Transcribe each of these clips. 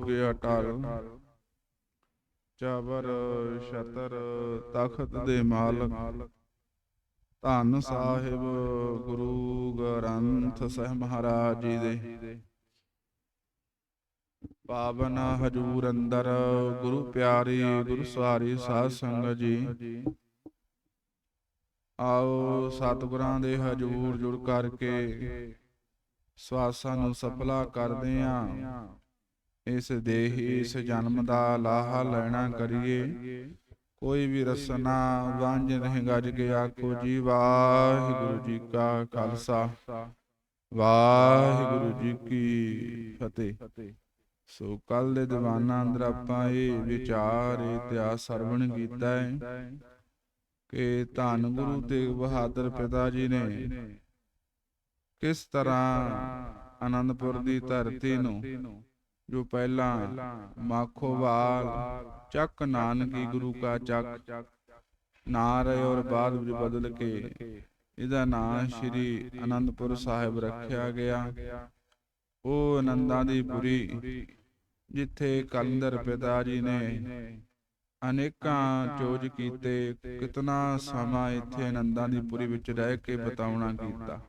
ਜੋਗ ਅਟਲ, ਚਾਵਰ, ਛਤਰ, ਤਖਤ ਦੇ ਮਾਲਕ, ਧੰਨ ਸਾਹਿਬ ਗੁਰੂ ਗ੍ਰੰਥ ਸਾਹਿਬ ਮਹਾਰਾਜ ਜੀ ਦੇ। ਪਾਵਨ ਹਜੂਰ ਅੰਦਰ ਗੁਰੂ ਪਿਆਰੀ, ਗੁਰੂ ਸਵਾਰੀ ਸਾਧ ਸੰਗਤ ਜੀ, ਆਓ ਸਤਿਗੁਰਾਂ ਦੇ ਹਜੂਰ ਜੁੜ ਕਰਕੇ ਸਵਾਸਾਂ ਨੂੰ ਸਫਲਾ ਕਰਦੇ ਆਂ। ਇਸ ਦੇਹੀ ਇਸ ਜਨਮ ਦਾ ਲਾਹਾ ਲੈਣਾ ਕਰੀਏ। ਕੋਈ ਵੀ ਰਸਨਾ ਵਾਂਝ ਨਹੀਂ ਗੱਜ ਕੇ ਆਖੋ ਜੀ ਵਾਹਿਗੁਰੂ ਜੀ ਕਾ ਖਾਲਸਾ। ਵਾਹਿਗੁਰੂ ਜੀ ਕੀ ਫਤਿਹ। ਸੋ ਕੱਲ ਦੇ ਦੀਵਾਨਾਂ ਅੰਦਰ ਆਪਾਂ ਇਹ ਵਿਚਾਰ ਇਤਿਹਾਸ ਸਰਵਣ ਕੀਤਾ ਹੈ ਕਿ ਧੰਨ ਗੁਰੂ ਤੇਗ ਬਹਾਦਰ ਪਿਤਾ ਜੀ ਨੇ ਕਿਸ ਤਰ੍ਹਾਂ ਆਨੰਦਪੁਰ ਦੀ ਧਰਤੀ ਨੂੰ ਜੋ ਪਹਿਲਾਂ ਮਾਖੋਵਾਲ ਚੱਕ ਨਾਨਕੀ ਗੁਰੂ ਕਾ ਚੱਕ ਨਾਂ ਔਰ ਬਾਅਦ ਵਿੱਚ ਬਦਲ ਕੇ ਇਹਦਾ ਨਾਂ ਸ਼੍ਰੀ ਅਨੰਦਪੁਰ ਸਾਹਿਬ ਰੱਖਿਆ ਗਿਆ। ਉਹ ਆਨੰਦਾਂ ਦੀ ਪੁਰੀ ਜਿੱਥੇ ਕਲੰਦਰ ਪਿਤਾ ਜੀ ਨੇ ਅਨੇਕਾਂ ਚੋਜ ਕੀਤੇ, ਕਿਤਨਾ ਸਮਾਂ ਇੱਥੇ ਆਨੰਦਾਂ ਦੀ ਪੁਰੀ ਵਿੱਚ ਰਹਿ ਕੇ ਬਤਾਉਣਾ ਕੀਤਾ।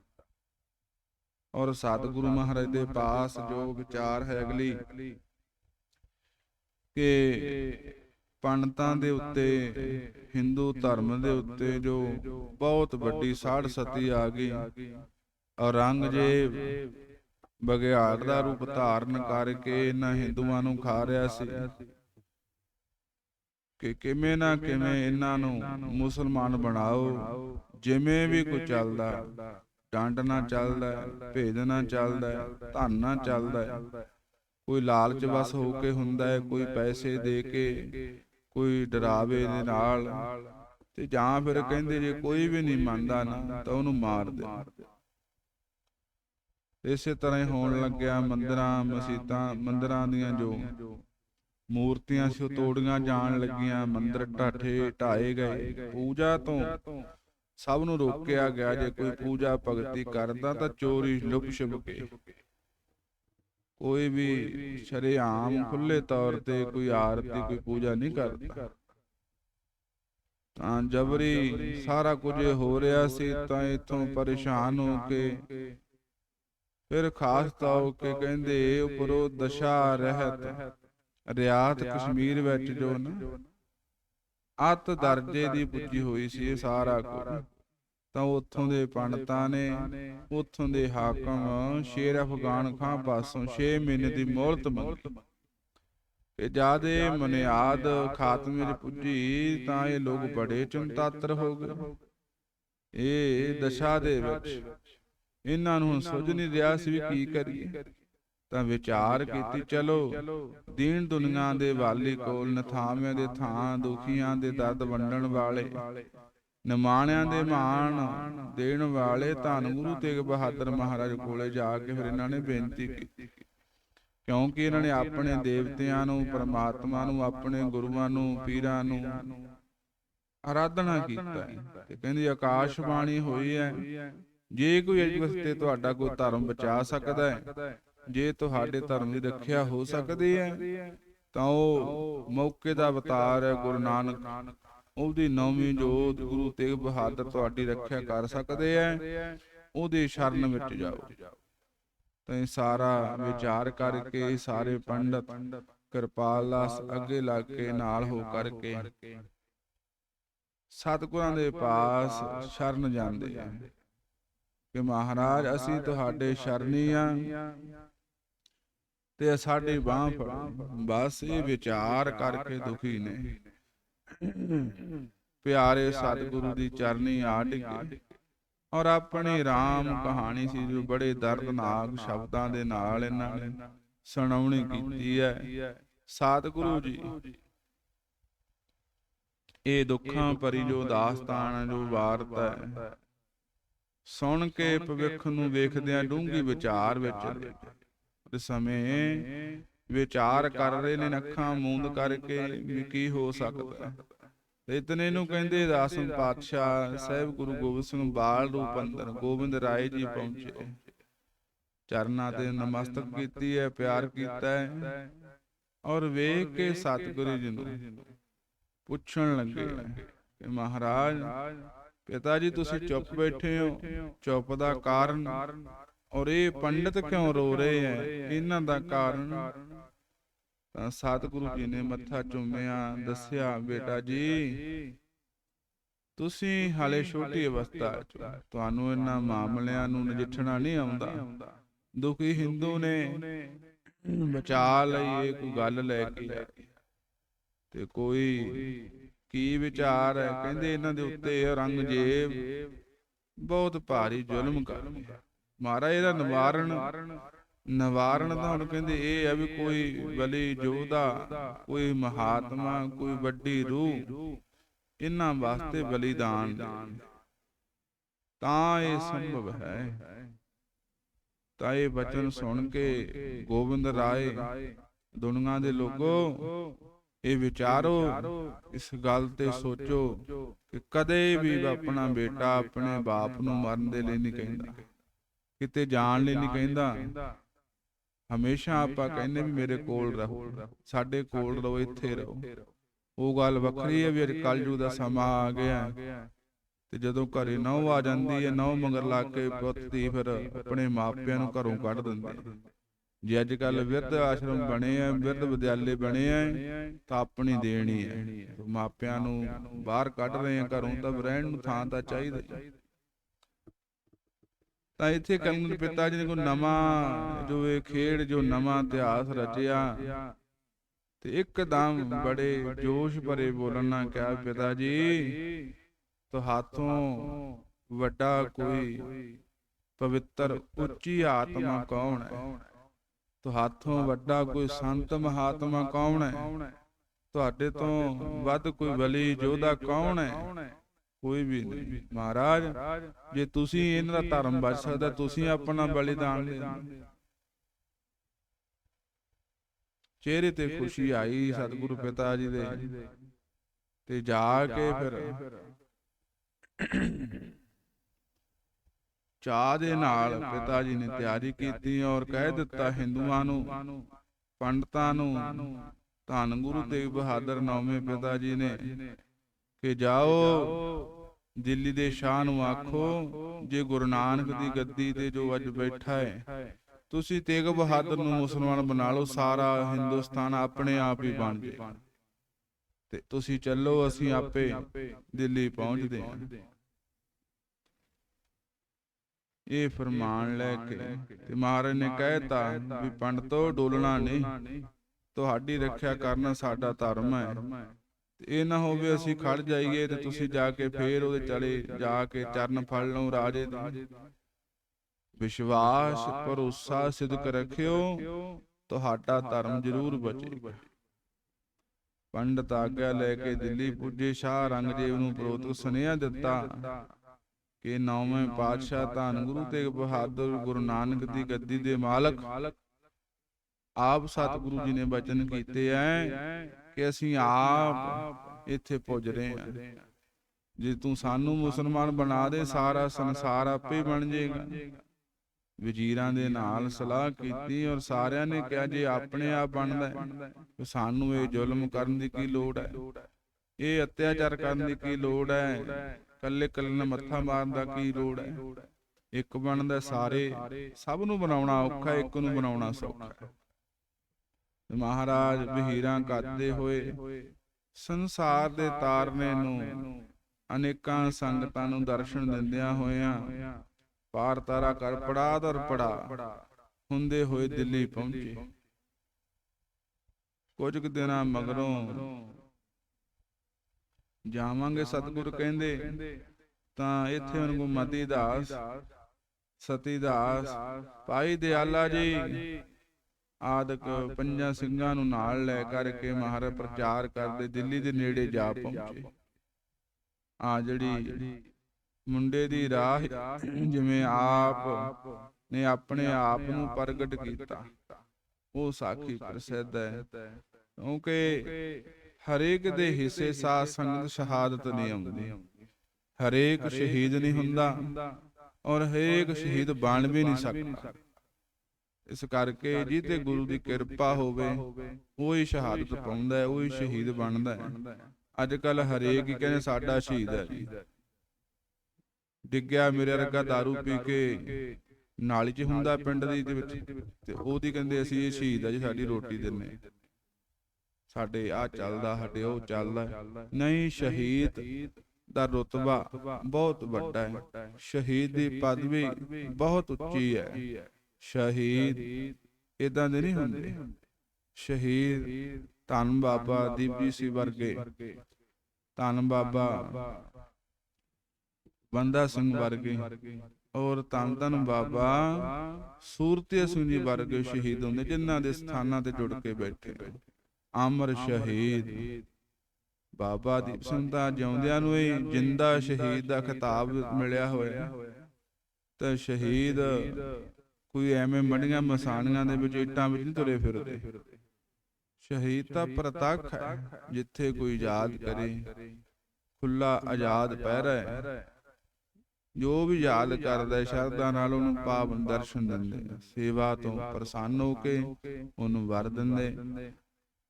ਔਰ ਸਤਿਗੁਰੂ ਮਹਾਰਾਜ ਦੇ ਪਾਸ ਜੋ ਵਿਚਾਰ ਹੈ ਅਗਲੀ ਕਿ ਪੰਡਤਾਂ ਦੇ ਉੱਤੇ ਹਿੰਦੂ ਧਰਮ ਦੇ ਉੱਤੇ ਜੋ ਬਹੁਤ ਵੱਡੀ ਸਾੜ ਸਤੀ ਆ ਗਈ ਔਰੰਗਜ਼ੇਬ ਬਗਿਆੜ ਦਾ ਰੂਪ ਧਾਰਨ ਕਰਕੇ ਇਹਨਾਂ ਹਿੰਦੂਆਂ ਨੂੰ ਖਾ ਰਿਹਾ ਸੀ। ਕਿ ਕਿਵੇਂ ਨਾ ਕਿਵੇਂ ਇਹਨਾਂ ਨੂੰ ਮੁਸਲਮਾਨ ਬਣਾਓ ਜਿਵੇਂ ਵੀ ਕੋਈ ਚੱਲਦਾ। ਡੰਡ ਨਾ ਚੱਲਦਾ ਭੇਦ ਨਾ ਚੱਲਦਾ ਧਨ ਨਾ ਚੱਲਦਾ। ਕੋਈ ਲਾਲਚ ਵਸ ਹੋ ਕੇ ਹੁੰਦਾ ਹੈ ਕੋਈ ਪੈਸੇ ਦੇ ਕੇ ਕੋਈ ਡਰਾਵੇ ਦੇ ਨਾਲ। ਤੇ ਜਾਂ ਫਿਰ ਕਹਿੰਦੇ ਜੇ ਕੋਈ ਵੀ ਨਹੀਂ ਮੰਨਦਾ ਨਾ ਤਾਂ ਉਹਨੂੰ ਮਾਰ ਦੇ। ਇਸੇ ਤਰ੍ਹਾਂ ਹੀ ਹੋਣ ਲੱਗਿਆ ਮੰਦਰਾਂ ਮਸਜਿਦਾਂ ਮੰਦਰਾਂ ਦੀਆਂ ਜੋ ਮੂਰਤੀਆਂ ਸੀ ਉਹ ਤੋੜੀਆਂ ਜਾਣ ਲੱਗੀਆਂ ਮੰਦਰ ਢਾਠੇ ਢਾਏ ਗਏ ਪੂਜਾ ਤੋਂ। ਸਭ ਨੂੰ ਰੋਕਿਆ ਗਿਆ ਜੇ ਕੋਈ ਪੂਜਾ ਭਗਤੀ ਕਰਦਾ ਤਾਂ ਚੋਰੀ ਲੁਕ ਛੁਪ ਕੇ। ਕੋਈ ਵੀ ਸ਼ਰੇਆਮ ਖੁੱਲੇ ਤੌਰ ਤੇ ਕੋਈ ਆਰਤੀ ਕੋਈ ਪੂਜਾ ਨਹੀਂ ਕਰਦਾ। ਤਾਂ ਜਬਰੀ ਸਾਰਾ ਕੁਝ ਹੋ ਰਿਹਾ ਸੀ ਤਾਂ ਇਥੋਂ ਪਰੇਸ਼ਾਨ ਹੋ ਕੇ। ਫਿਰ ਖਾਸ ਤੌਰ ਕੇ ਕਹਿੰਦੇ ਉਪਰੋਂ ਦਸ਼ਾ ਰਹਿਤ। ਰਿਆਤ ਕਸ਼ਮੀਰ ਵਿੱਚ ਜੋ ਨਾ। ਅਤ ਦਰਜੇ ਦੀ ਪੁੱਜੀ ਹੋਈ ਸੀ ਇਹ ਸਾਰਾ ਕੁਝ। ਤਾਂ ਉੱਥੋਂ ਦੇ ਪੰਡਤਾਂ ਨੇ, ਉੱਥੋਂ ਦੇ ਹਾਕਮ ਸ਼ੇਰ ਅਫਗਾਨ ਖਾਨ ਪਾਸੋਂ 6 ਮਹੀਨੇ ਦੀ ਮੋਹਲਤ ਮੰਗੀ। ਤੇ ਜਾਦੇ ਮਨਿਆਦ ਖਾਤਮੇ ਦੀ ਪੁੱਜੀ, ਤਾਂ ਇਹ ਲੋਕ ਬੜੇ ਚਿੰਤਾਤਰ ਹੋ ਗਏ। ਇਹ ਦਸ਼ਾ ਦੇ ਵਿੱਚ। ਇਹਨਾਂ ਨੂੰ ਸੁਝ ਨਹੀਂ ਰਿਹਾ ਸੀ ਵੀ ਕੀ ਕਰੀਏ। ਤਾਂ ਵਿਚਾਰ ਕੀਤੀ ਚਲੋ। ਦੀਨ ਦੁਨੀਆਂ ਦੇ ਵਾਲੀ ਕੋਲ ਨਥਾਵਿਆਂ ਦੇ ਥਾਂ ਦੁਖੀਆਂ ਦੇ ਦਰਦ ਵੰਡਣ ਵਾਲੇ। ਨਿਮਾਣਿਆਂ ਦੇ ਮਾਣ ਦੇਣ ਵਾਲੇ ਧੰਨ ਗੁਰੂ ਤੇਗ ਬਹਾਦਰ ਮਹਾਰਾਜ ਕੋਲੇ ਜਾ ਕੇ ਫਿਰ ਇਹਨਾਂ ਨੇ ਬੇਨਤੀ ਕੀਤੀ। ਕਿਉਂਕਿ ਇਹਨਾਂ ਨੇ ਆਪਣੇ ਦੇਵਤਿਆਂ ਨੂੰ ਪਰਮਾਤਮਾ ਨੂੰ ਆਪਣੇ ਗੁਰੂਆਂ ਨੂੰ ਪੀਰਾਂ ਨੂੰ ਆਰਾਧਨਾ ਕੀਤਾ ਤੇ ਕਹਿੰਦੀ ਆਕਾਸ਼ਬਾਣੀ ਹੋਈ ਹੈ। ਜੇ ਕੋਈ ਇਸ ਵਸਤੇ ਤੁਹਾਡਾ ਕੋਈ ਧਰਮ ਬਚਾ ਸਕਦਾ ਹੈ। ਜੇ ਤੁਹਾਡੇ ਧਰਮ ਦੀ ਰੱਖਿਆ ਹੋ ਸਕਦੀ ਹੈ ਤਾਂ ਉਹ ਮੌਕੇ ਦਾ ਅਵਤਾਰ ਹੈ ਗੁਰੂ ਨਾਨਕ ਉਹਦੀ ਨੌਵੀਂ ਜੋਤ ਗੁਰੂ ਤੇਗ ਬਹਾਦਰ ਤੁਹਾਡੀ ਰੱਖਿਆ ਕਰ ਸਕਦੇ ਐ ਉਹਦੇ ਸ਼ਰਨ ਵਿੱਚ ਜਾਓ। ਤਾਂ ਸਾਰਾ ਵਿਚਾਰ ਕਰਕੇ ਸਾਰੇ ਪੰਡਤ ਕਿਰਪਾਲ ਦਾਸ ਅੱਗੇ ਲੱਗ ਕੇ ਨਾਲ ਹੋ ਕਰਕੇ ਸਤਿਗੁਰਾਂ ਦੇ ਪਾਸ ਸ਼ਰਨ ਜਾਂਦੇ ਆ। ਕਿ ਮਹਾਰਾਜ ਅਸੀਂ ਤੁਹਾਡੇ ਸ਼ਰਨੀ ਆ। ਤੇ ਸਾਡੀ ਬਾਹ ਫੜੋ ਬਸ ਇਹ ਵਿਚਾਰ ਕਰਕੇ ਦੁਖੀ ਨੇ। ਪਿਆਰੇ ਸਤਿਗੁਰੂ ਦੀ ਚਰਨੀ ਆ ਟਿਕੇ ਔਰ ਆਪਣੀ RAM ਕਹਾਣੀ ਸੀ ਜੋ ਬੜੇ ਦਰਦਨਾਕ ਸ਼ਬਦਾਂ ਦੇ ਨਾਲ ਇਹਨਾਂ ਨੇ ਸੁਣਾਉਣੀ ਕੀਤੀ ਹੈ। ਸਤਿਗੁਰੂ ਜੀ। ਇਹ ਦੁੱਖਾਂ ਭਰੀ ਜੋ ਦਾਸਤਾਨ ਜੋ ਵਾਰਤਾ ਹੈ। ਸੁਣ ਕੇ ਭਵਿੱਖ ਨੂੰ ਵੇਖਦਿਆਂ ਡੂੰਗੀ ਵਿਚਾਰ ਵਿੱਚ। ਸਮੇਂ ਵਿਚਾਰ ਕਰ ਰਹੇ ਨੇ ਅੱਖਾਂ ਮੂੰਦ ਕਰਕੇ ਵੀ ਕੀ ਹੋ ਸਕਦਾ। ਇਤਨੇ ਨੂੰ ਕਹਿੰਦੇ ਦਸਮ ਪਾਤਸ਼ਾਹ ਸਾਹਿਬ ਗੁਰੂ ਗੋਬਿੰਦ ਸਿੰਘ ਬਾਲ ਰੂਪ ਅੰਦਰ ਗੋਬਿੰਦ ਰਾਏ ਜੀ ਪਹੁੰਚੇ। ਚਰਨਾਂ ਤੇ ਨਮਸਤਕ ਕੀਤੀ ਹੈ, ਪਿਆਰ ਕੀਤਾ ਹੈ ਔਰ ਵੇਖ ਕੇ ਸਤਿਗੁਰੂ ਜੀ ਨੂੰ ਪੁੱਛਣ ਲੱਗੇ ਕਿ ਮਹਾਰਾਜ, ਪਿਤਾ ਜੀ ਤੁਸੀਂ ਚੁੱਪ ਬੈਠੇ ਹੋ, ਚੁੱਪ ਦਾ ਕਾਰਨ ਔਰ ਇਹ ਪੰਡਤ ਕਿਉਂ ਰੋ ਰਹੇ ਐ? ਇਹਨਾਂ ਦਾ ਕਾਰਨ ਤਾਂ ਸਤਿਗੁਰੂ ਜੀ ਨੇ ਮੱਥਾ ਚੁੰਮਿਆ ਦੱਸਿਆ ਬੇਟਾ ਜੀ ਤੁਸੀਂ ਹਾਲੇ ਛੋਟੀ ਅਵਸਥਾ ਚ। ਤੁਹਾਨੂੰ ਇਹਨਾਂ ਮਾਮਲਿਆਂ ਨੂੰ ਨਜਿੱਠਣਾ ਨਹੀਂ ਆਉਂਦਾ। ਦੁਖੀ ਹਿੰਦੂ ਨੇ ਬਚਾ ਲਈ ਇਹ ਕੋਈ ਗੱਲ ਲੈ ਕੇ। ਤੇ ਕੋਈ ਕੀ ਵਿਚਾਰ ਹੈ? ਕਹਿੰਦੇ ਇਹਨਾਂ ਦੇ ਉੱਤੇ ਔਰੰਗਜ਼ੇਬ ਬਹੁਤ ਭਾਰੀ ਜ਼ੁਲਮ ਕਰ ਰਿਹਾ। ਮਹਾਰਾਜ ਇਹਦਾ ਨਿਵਾਰਣ ਨਿਵਾਰਣ ਦਾ ਹੁਣ ਕਹਿੰਦੇ ਇਹ ਹੈ ਵੀ ਕੋਈ ਬਲੀ ਯੋਧਾ ਕੋਈ ਮਹਾਤਮਾ ਕੋਈ ਵੱਡੀ ਰੂਹ ਇਹਨਾਂ ਵਾਸਤੇ ਬਲੀਦਾਨ। ਤਾਂ ਇਹ ਸੰਭਵ ਹੈ। ਤਾਂ ਇਹ ਬਚਨ ਸੁਣ ਕੇ ਗੋਬਿੰਦ ਰਾਏ ਦੁਨੀਆਂ ਦੇ ਲੋਗੋ ਇਹ ਵਿਚਾਰੋ ਇਸ ਗੱਲ ਤੇ ਸੋਚੋ ਕਿ ਕਦੇ ਵੀ ਆਪਣਾ ਬੇਟਾ ਆਪਣੇ ਬਾਪ ਨੂੰ ਮਰਨ ਦੇ ਲਈ ਨਹੀਂ ਕਹਿੰਦਾ। ਕਿਤੇ ਜਾਣ ਲਈ ਨਹੀਂ ਕਹਿੰਦਾ। ਹਮੇਸ਼ਾ ਆਪਾਂ ਕਹਿੰਦੇ ਵੀ ਮੇਰੇ ਕੋਲ ਰਹੋ। ਸਾਡੇ ਕੋਲ ਰਹੋ ਇੱਥੇ ਰਹੋ ਉਹ ਗੱਲ ਵੱਖਰੀ ਹੈ ਵੀ ਅੱਜ ਕਲਯੁਗ ਦਾ ਸਮਾਂ ਆ ਗਿਆ। ਤੇ ਜਦੋਂ ਘਰੇ ਨਹੁੰ ਆ ਜਾਂਦੀ ਹੈ ਨਹੁੰ ਮਗਰ ਲਾ ਕੇ ਪੁੱਤ ਦੀ ਫਿਰ ਆਪਣੇ ਮਾਪਿਆਂ ਨੂੰ ਘਰੋਂ ਕੱਢ ਦਿੰਦੇ। ਜੇ ਅੱਜ ਕੱਲ ਵਿਰਧ ਆਸ਼ਰਮ ਬਣੇ ਆ ਵਿਰਧ ਵਿਦਿਆਲੇ ਬਣੇ ਆ ਤਾਂ ਆਪਣੀ ਦੇਣੀ ਹੈ। ਮਾਪਿਆਂ ਨੂੰ ਬਾਹਰ ਕੱਢ ਰਹੇ ਆ ਘਰੋਂ ਤਾਂ ਰਹਿਣ ਨੂੰ ਥਾਂ ਤਾਂ ਚਾਹੀਦਾ। ਤਾਂ ਇੱਥੇ ਕੰਗਨ ਪਿਤਾ ਜੀ ਨੇ ਕੋਈ ਨਵਾਂ ਜੋ ਇਹ ਖੇਡ ਜੋ ਨਵਾਂ ਇਤਿਹਾਸ ਰਚਿਆ ਤੇ ਇੱਕਦਮ ਬੜੇ ਜੋਸ਼ ਭਰੇ ਬੋਲਣਾ ਕਿਹਾ ਪਿਤਾ ਜੀ ਤੁਹਾਥੋਂ ਵੱਡਾ ਕੋਈ ਪਵਿੱਤਰ ਉੱਚੀ ਆਤਮਾ ਕੌਣ ਹੈ? ਤੁਹਾਥੋਂ ਵੱਡਾ ਕੋਈ ਸੰਤ ਮਹਾਤਮਾ ਕੌਣ ਹੈ? ਤੁਹਾਡੇ ਤੋਂ ਵੱਧ ਕੋਈ ਬਲੀ ਯੋਧਾ ਕੌਣ ਹੈ? ਕੋਈ ਵੀ ਨਹੀਂ। ਮਹਾਰਾਜ ਜੇ ਤੁਸੀਂ ਇਹਨਾਂ ਦਾ ਧਰਮ ਬਚ ਸਕਦਾ ਤੁਸੀਂ ਆਪਣਾ ਬਲੀਦਾਨ ਦੇ। ਚਿਹਰੇ ਤੇ ਖੁਸ਼ੀ ਆਈ ਸਤਿਗੁਰੂ ਪਿਤਾ ਜੀ ਦੇ। ਤੇ ਜਾ ਕੇ ਫਿਰ ਚਾਹ ਦੇ ਨਾਲ ਪਿਤਾ ਜੀ ਨੇ ਤਿਆਰੀ ਕੀਤੀ ਔਰ ਕਹਿ ਦਿੱਤਾ ਹਿੰਦੂਆਂ ਨੂੰ ਪੰਡਤਾਂ ਨੂੰ ਧੰਨ ਗੁਰੂ ਤੇਗ ਬਹਾਦਰ ਨੌਵੇਂ ਪਿਤਾ ਜੀ ਨੇ। ਕਿ ਜਾਓ ਦਿੱਲੀ ਦੇ ਸ਼ਾਹ ਨੂੰ ਆਖੋ ਜੇ ਗੁਰੂ ਨਾਨਕ ਦੀ ਗੱਦੀ ਤੇ ਜੋ ਅੱਜ ਬੈਠਾ ਹੈ ਤੁਸੀਂ ਤੇਗ ਬਹਾਦਰ ਨੂੰ ਮੁਸਲਮਾਨ ਬਣਾ ਲਓ ਸਾਰਾ ਹਿੰਦੁਸਤਾਨ ਆਪਣੇ ਆਪ ਹੀ ਬਣ ਜੇ ਤੇ ਤੁਸੀਂ ਚੱਲੋ ਅਸੀਂ ਆਪੇ ਦਿੱਲੀ ਪਹੁੰਚਦੇ ਹਾਂ। ਇਹ ਫਰਮਾਨ ਲੈ ਕੇ ਤੇ ਮਹਾਰਾਜ ਨੇ ਕਹਿਤਾ ਵੀ ਪੰਡਤੋ ਡੋਲਣਾ ਨਹੀਂ ਤੁਹਾਡੀ ਰੱਖਿਆ ਕਰਨਾ ਸਾਡਾ ਧਰਮ ਹੈ। ਇਹ ਨਾ ਹੋਵੇ ਅਸੀਂ ਖੜ ਜਾਈਏ ਤੇ ਤੁਸੀਂ ਜਾ ਕੇ ਫੇਰ ਉਹਦੇ ਚਲੇ ਜਾ ਕੇ ਚਰਨ ਫੜ ਲਓ ਰਾਜੇ ਦੇ। ਵਿਸ਼ਵਾਸ, ਭਰੋਸਾ ਸਿਦਕ ਰੱਖਿਓ, ਤੁਹਾਡਾ ਧਰਮ ਜ਼ਰੂਰ ਬਚੇਗਾ। ਪੰਡਤ ਆਗਿਆ ਲੈ ਕੇ ਦਿੱਲੀ ਪੁੱਜੇ, ਸ਼ਾਹ ਰੰਗਜੀਤ ਨੂੰ ਪ੍ਰੋਤ ਸੁਨੇਹਾ ਦਿੱਤਾ ਕਿ ਨੌਵੇਂ ਪਾਤਸ਼ਾਹ ਧੰਨ ਗੁਰੂ ਤੇਗ ਬਹਾਦਰ ਗੁਰੂ ਨਾਨਕ ਦੀ ਗੱਦੀ ਦੇ ਮਾਲਕ ਆਪ ਸਤਿਗੁਰੂ ਜੀ ਨੇ ਬਚਨ ਕੀਤੇ ਐ ਕਿ ਅਸੀਂ ਆਪ ਇੱਥੇ ਪੁੱਜ ਰਹੇ ਹਾਂ। ਜੇ ਤੂੰ ਸਾਨੂੰ ਮੁਸਲਮਾਨ ਬਣਾ ਦੇ ਸਾਰਾ ਸੰਸਾਰ ਆਪੇ ਬਣ ਜਾਏਗਾ। ਵਜ਼ੀਰਾਂ ਦੇ ਨਾਲ ਸਲਾਹ ਕੀਤੀ ਔਰ ਸਾਰਿਆਂ ਨੇ ਕਿਹਾ ਜੇ ਆਪਣੇ ਆਪ ਬਣਦਾ ਤਾਂ ਸਾਨੂੰ ਇਹ ਜ਼ੁਲਮ ਕਰਨ ਦੀ ਕੀ ਲੋੜ ਹੈ? ਇਹ ਅਤਿਆਚਾਰ ਕਰਨ ਦੀ ਕੀ ਲੋੜ ਹੈ? ਕੱਲੇ ਕੱਲੇ ਨਾਲ ਮੱਥਾ ਮਾਰਨ ਦਾ ਕੀ ਲੋੜ ਹੈ? ਇੱਕ ਬਣਦਾ ਸਾਰੇ ਸਭ ਨੂੰ ਬਣਾਉਣਾ ਔਖਾ ਇੱਕ ਨੂੰ ਬਣਾਉਣਾ ਸੌਖਾ ਮਹਾਰਾਜ ਵਹੀਰਾਂ ਕਰਦੇ ਹੋਏ ਸੰਸਾਰ ਦੇ ਤਾਰਨੇ ਨੂੰ ਅਨੇਕਾਂ ਸੰਗਤਾਂ ਨੂੰ ਦਰਸ਼ਨ ਦਿੰਦਿਆਂ ਹੋਇਆਂ ਪਾਰ ਤਾਰਾ ਕਰ ਪੜਾ ਦਰ ਪੜਾ ਹੁੰਦੇ ਹੋਏ ਦਿੱਲੀ ਪਹੁੰਚੇ। ਕੁਝ ਕੁ ਦਿਨਾਂ ਮਗਰੋਂ ਜਾਵਾਂਗੇ ਸਤਿਗੁਰ ਕਹਿੰਦੇ। ਤਾਂ ਇੱਥੇ ਉਹਨਾਂ ਕੋ ਮਤੀ ਦਾਸ ਸਤੀ ਦਾਸ ਭਾਈ ਦਿਆਲਾ ਜੀ। ਆਦਿਕ ਪੰਜਾਂ ਸਿੰਘਾਂ ਨੂੰ ਨਾਲ ਲੈ ਕਰਕੇ ਮਹਾਰਾਜ ਪ੍ਰਚਾਰ ਕਰਦੇ, ਦਿੱਲੀ ਦੇ ਨੇੜੇ ਜਾ ਪਹੁੰਚੇ। ਆ ਜਿਹੜੀ ਮੁੰਡੇ ਦੀ ਰਾਹ, ਜਿਵੇਂ ਆਪ ਨੇ ਆਪਣੇ ਆਪ ਨੂੰ ਪ੍ਰਗਟ ਕੀਤਾ, ਉਹ ਸਾਖੀ ਪ੍ਰਸਿੱਧ ਹੈ। ਕਿਉਂਕਿ ਹਰੇਕ ਦੇ ਹਿੱਸੇ ਸਾਧ ਸੰਗਤ ਸ਼ਹਾਦਤ ਨਹੀਂ ਆਉਂਦੀ। ਹਰੇਕ ਸ਼ਹੀਦ ਨਹੀਂ ਹੁੰਦਾ ਔਰ ਹਰੇਕ ਸ਼ਹੀਦ ਬਣ ਵੀ ਨਹੀਂ ਸਕਦਾ। ਇਸ ਕਰਕੇ ਜਿਹਤੇ ਗੁਰੂ ਦੀ ਕਿਰਪਾ ਹੋਵੇ ਉਹ ਹੀ ਸ਼ਹਾਦਤ ਪਾਉਂਦਾ ਹੈ ਉਹ ਹੀ ਸ਼ਹੀਦ ਬਣਦਾ ਹੈ। ਅੱਜ ਕੱਲ ਹਰੇਕ ਹੀ ਕਹਿੰਦੇ ਸਾਡਾ ਸ਼ਹੀਦ ਹੈ। ਜੀ ਡਿੱਗਿਆ ਮੇਰੇ ਵਰਗਾ दारू ਪੀ ਕੇ ਨਾਲੀ 'ਚ ਹੁੰਦਾ ਪਿੰਡ ਦੀ ਦੇ ਵਿੱਚ। ਤੇ ਉਹਦੀ ਕਹਿੰਦੇ ਅਸੀਂ ਇਹ ਸ਼ਹੀਦ ਆ ਜੀ ਸਾਡੀ ਰੋਟੀ ਦਿੰਨੇ। ਸਾਡੇ ਆ ਚੱਲਦਾ ਸਾਡੇ ਉਹ ਚੱਲਦਾ। ਨਹੀਂ ਸ਼ਹੀਦ ਦਾ ਰਤਬਾ ਬਹੁਤ ਵੱਡਾ ਹੈ। ਸ਼ਹੀਦ ਦੀ ਪਦਵੀ ਬਹੁਤ ਉੱਚੀ ਹੈ। ਸ਼ਹੀਦ ਇਦਾਂ ਦੇ ਨਹੀਂ ਹੁੰਦੇ। ਸ਼ਹੀਦ ਧੰਨ ਬਾਬਾ ਦੀਪ ਸੀ ਵਰਗੇ। ਧੰਨ ਬਾਬਾ ਬੰਦਾ ਸਿੰਘ ਵਰਗੇ। ਔਰ ਧੰਨ ਧੰਨ ਬਾਬਾ ਸੂਰਤੀ ਸਿੰਘ ਜੀ ਵਰਗੇ ਸ਼ਹੀਦ ਹੁੰਦੇ, ਜਿਨ੍ਹਾਂ ਦੇ ਸਥਾਨਾਂ ਤੇ ਜੁੜ ਕੇ ਬੈਠੇ ਅਮਰ ਸ਼ਹੀਦ ਬਾਬਾ ਦੀਪ ਸਿੰਘ ਦਾ ਜਿਉਂਦਿਆਂ ਨੂੰ ਹੀ ਜਿੰਦਾ ਸ਼ਹੀਦ ਦਾ ਖਿਤਾਬ ਮਿਲਿਆ ਹੋਇਆ। ਤਾਂ ਸ਼ਹੀਦ ਕੋਈ ਐਵੇਂ ਮੜੀਆਂ ਮਸਾਣੀਆਂ ਦੇ ਵਿੱਚ ਇੱਟਾਂ ਵਿੱਚ ਨਹੀਂ ਤੁਰੇ ਫਿਰਦੇ। ਸ਼ਹੀਦ ਤਾਂ ਪ੍ਰਤੱਖ ਹੈ ਜਿੱਥੇ ਕੋਈ ਯਾਦ ਕਰੇ ਖੁੱਲਾ ਆਜ਼ਾਦ ਪਹਿਰਾ ਹੈ। ਜੋ ਵੀ ਯਾਦ ਕਰਦਾ ਸ਼ਰਧਾ ਨਾਲ ਉਹਨੂੰ ਪਾਵਨ ਦਰਸ਼ਨ ਦਿੰਦੇ ਸੇਵਾ ਤੋਂ ਪ੍ਰਸੰਨ ਹੋ ਕੇ ਉਹਨੂੰ ਵਰ ਦਿੰਦੇ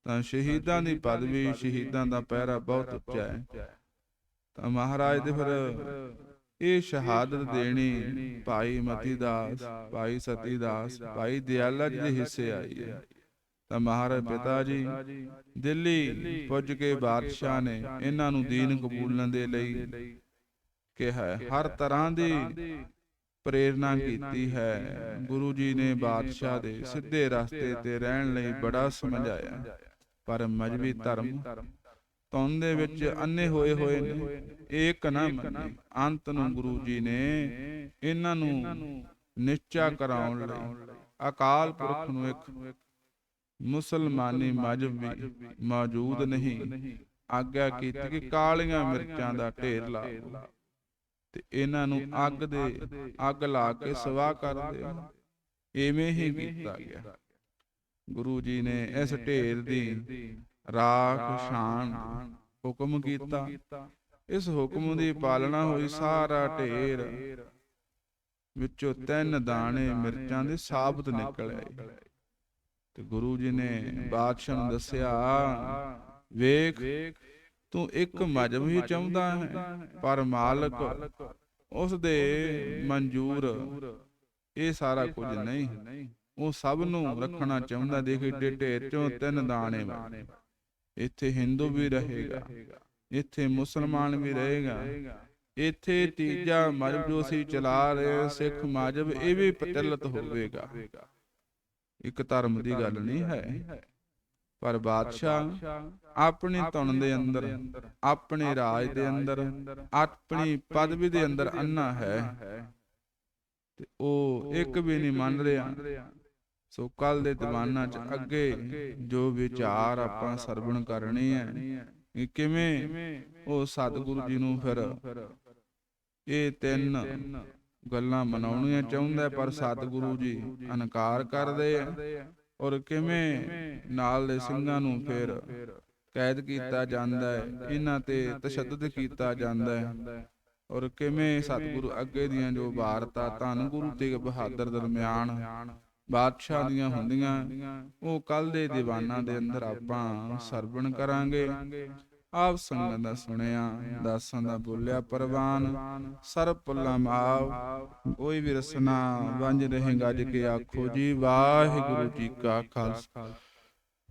ਤਾਂ ਸ਼ਹੀਦਾਂ ਦੀ ਪਦਵੀ ਸ਼ਹੀਦਾਂ ਦਾ ਪਹਿਰਾ ਬਹੁਤ ਉੱਚਾ ਹੈ। ਤਾਂ ਮਹਾਰਾਜ ਦੇ ਫਿਰ ਇਹ ਸ਼ਹਾਦਤ ਦੇਣੀ ਭਾਈ ਮਤੀ ਦਾਸ ਭਾਈ ਸਤੀ ਦਾਸ ਭਾਈ ਦਿਆਲਾ ਜੀ ਦੇ ਹਿੱਸੇ ਆਈ ਹੈ। ਤਾਂ ਮਹਾਰਾਜ ਪਿਤਾ ਜੀ, ਦਿੱਲੀ ਪੁੱਜ ਕੇ ਬਾਦਸ਼ਾਹ ਨੇ ਇਹਨਾਂ ਨੂੰ ਦੀਨ ਕਬੂਲਣ ਦੇ ਲਈ ਕਿਹਾ ਹਰ ਤਰ੍ਹਾਂ ਦੀ ਪ੍ਰੇਰਣਾ ਕੀਤੀ ਹੈ। ਗੁਰੂ ਜੀ ਨੇ ਬਾਦਸ਼ਾਹ ਦੇ ਸਿੱਧੇ ਰਸਤੇ ਤੇ ਰਹਿਣ ਲਈ ਬੜਾ ਸਮਝਾਇਆ ਪਰ ਮਜਬੀ ਧਰਮ ਤੁਨ ਦੇ ਵਿੱਚ ਅੰਨੇ ਹੋਏ ਹੋਏ ਨੇ। ਏਕ ਨਾ ਮੰਨੇ। ਅੰਤ ਨੂੰ ਗੁਰੂ ਜੀ ਨੇ ਇਹਨਾਂ ਨੂੰ ਨਿਸ਼ਚਾ ਕਰਾਉਣ ਲਈ। ਅਕਾਲ ਪੁਰਖ ਨੂੰ ਇੱਕ ਮੁਸਲਮਾਨੀ ਮਜਬ ਵੀ ਮੌਜੂਦ ਨਹੀਂ। ਆਗਿਆ ਕੀਤੀ ਕਿ ਕਾਲੀਆਂ ਮਿਰਚਾਂ ਦਾ ਢੇਰ ਲਾ। ਤੇ ਇਹਨਾਂ ਨੂੰ ਅੱਗ ਦੇ ਅੱਗ ਲਾ ਕੇ ਸਵਾਹ ਕਰ ਦਿਓ ਐਵੇਂ ਹੀ ਕੀਤਾ ਗਿਆ। ਗੁਰੂ ਜੀ ਨੇ ਇਸ ਢੇਰ ਦੀ ਰਾਖ ਸ਼ਾਨ ਹੁਕਮ ਕੀਤਾ। ਇਸ ਹੁਕਮ ਦੀ ਪਾਲਣਾ ਹੋਈ ਸਾਰਾ ਢੇਰ। ਵਿੱਚੋਂ ਤਿੰਨ ਦਾਣੇ ਮਿਰਚਾਂ ਦੇ ਸਾਬਤ ਨਿਕਲ। ਆਏ ਤੇ ਗੁਰੂ ਜੀ ਨੇ ਬਾਦਸ਼ਾਹ ਨੂੰ ਦੱਸਿਆ ਵੇਖ ਤੂੰ ਇੱਕ ਮਜਬ ਹੀ ਚਾਹੁੰਦਾ ਹੈ ਪਰ ਮਾਲਕ ਉਸ ਦੇ ਮਨਜ਼ੂਰ ਇਹ ਸਾਰਾ ਕੁਝ ਨਹੀਂ। ਉਹ ਸਭ ਨੂੰ ਰੱਖਣਾ ਚਾਹੁੰਦਾ ਦੇਖ ਏਡੇ ਢੇਰ ਚੋਂ ਤਿੰਨ ਦਾਣੇ ਵਾ ਇੱਥੇ ਹਿੰਦੂ ਵੀ ਰਹੇਗਾ, ਇੱਥੇ ਮੁਸਲਮਾਨ ਵੀ ਰਹੇਗਾ, ਇੱਥੇ ਤੀਜਾ ਮਜਬ ਜੋ ਅਸੀਂ ਚਲਾ ਰਹੇ ਸਿੱਖ ਮਜਬ, ਇਹ ਵੀ ਪ੍ਰਚਲਿਤ ਹੋਵੇਗਾ। ਇੱਕ ਧਰਮ ਦੀ ਗੱਲ ਨਹੀਂ ਹੈ, ਪਰ ਬਾਦਸ਼ਾਹ ਆਪਣੇ ਧੁਨ ਦੇ ਅੰਦਰ, ਆਪਣੇ ਰਾਜ ਦੇ ਅੰਦਰ, ਆਪਣੀ ਪਦਵੀ ਦੇ ਅੰਦਰ ਅੰਨਾ ਹੈ। ਤੇ ਉਹ ਇੱਕ ਵੀ ਨਹੀਂ ਮੰਨ ਰਿਹਾ। ਸੋ ਕੱਲ ਦੇ ਦੀਵਾਨਾਂ ਚ ਅੱਗੇ ਜੋ ਵਿਚਾਰ ਆਪਾਂ ਸਰਵਣ ਕਰਨੇ ਆ ਇਹ ਕਿਵੇਂ? ਉਹ ਸਤਿਗੁਰੂ ਜੀ ਨੂੰ ਫਿਰ ਇਹ ਤਿੰਨ ਗੱਲਾਂ ਮਨਾਉਣੀਆਂ ਚਾਹੁੰਦਾ ਪਰ ਸਤਿਗੁਰੂ ਜੀ ਅਨਕਾਰ ਕਰਦੇ ਆ। ਔਰ ਕਿਵੇਂ ਨਾਲ ਦੇ ਸਿੰਘਾਂ ਨੂੰ ਫਿਰ ਕੈਦ ਕੀਤਾ ਜਾਂਦਾ ਹੈ ਇਹਨਾਂ ਤੇ ਤਸ਼ੱਦਦ ਕੀਤਾ ਜਾਂਦਾ ਹੈ। ਔਰ ਕਿਵੇਂ ਸਤਿਗੁਰੂ ਅੱਗੇ ਦੀਆਂ ਜੋ ਵਾਰਤਾ ਧੰਨ ਗੁਰੂ ਤੇਗ ਬਹਾਦਰ ਦਰਮਿਆਨ ਬਾਦਸ਼ਾਹ ਦੀਆਂ ਹੁੰਦੀਆਂ ਉਹ ਕੱਲ ਦੇ ਦੀਵਾਨਾਂ ਦੇ ਅੰਦਰ ਆਪਾਂ ਸਰਵਣ ਕਰਾਂਗੇ। ਆਪ ਸੰਗਤ ਦਾ ਸੁਣਿਆ ਦਾਸਾਂ ਦਾ ਬੋਲਿਆ ਪਰਵਾਨ। ਸਰਬ ਪੁੱਲਾ ਮਾਵ ਕੋਈ ਵੀ ਰਸਨਾ ਵੰਜ ਰਹੇ ਗੱਜ ਕੇ ਆਖੋ ਜੀ ਵਾਹਿਗੁਰੂ ਜੀ ਕਾ ਖਾਲਸਾ।